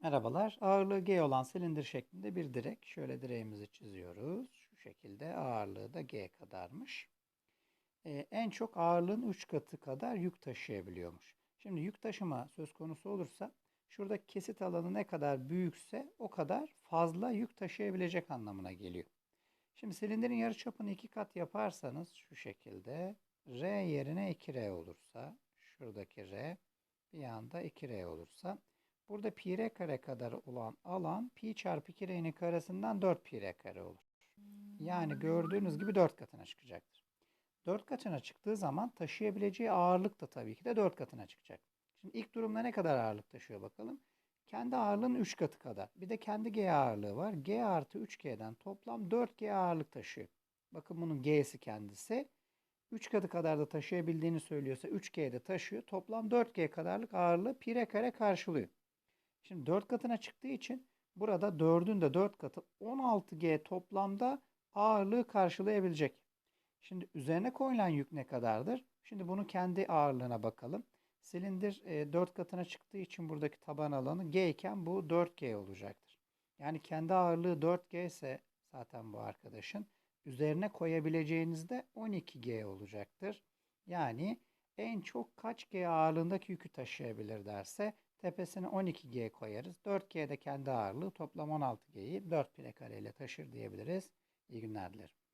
Merhabalar. Ağırlığı G olan silindir şeklinde bir direk. Şöyle direğimizi çiziyoruz. Şu şekilde ağırlığı da G kadarmış. Ee, en çok ağırlığın 3 katı kadar yük taşıyabiliyormuş. Şimdi yük taşıma söz konusu olursa şurada kesit alanı ne kadar büyükse o kadar fazla yük taşıyabilecek anlamına geliyor. Şimdi silindirin yarıçapını iki kat yaparsanız şu şekilde R yerine 2R olursa şuradaki R bir anda 2R olursa Burada pi r kare kadar olan alan pi çarpı 2 r'nin karesinden 4 pi r kare olur. Yani gördüğünüz gibi 4 katına çıkacaktır. 4 katına çıktığı zaman taşıyabileceği ağırlık da tabii ki de 4 katına çıkacak. Şimdi ilk durumda ne kadar ağırlık taşıyor bakalım. Kendi ağırlığının 3 katı kadar. Bir de kendi G ağırlığı var. G artı 3G'den toplam 4G ağırlık taşıyor. Bakın bunun G'si kendisi. 3 katı kadar da taşıyabildiğini söylüyorsa 3G'de taşıyor. Toplam 4G kadarlık ağırlığı pi r kare karşılıyor. Şimdi 4 katına çıktığı için burada 4'ün de 4 katı 16G toplamda ağırlığı karşılayabilecek. Şimdi üzerine koyulan yük ne kadardır? Şimdi bunu kendi ağırlığına bakalım. Silindir 4 katına çıktığı için buradaki taban alanı G iken bu 4G olacaktır. Yani kendi ağırlığı 4G ise zaten bu arkadaşın üzerine koyabileceğiniz de 12G olacaktır. Yani en çok kaç G ağırlığındaki yükü taşıyabilir derse tepesine 12G koyarız. 4G de kendi ağırlığı toplam 16G'yi 4 pire kare ile taşır diyebiliriz. İyi günler dilerim.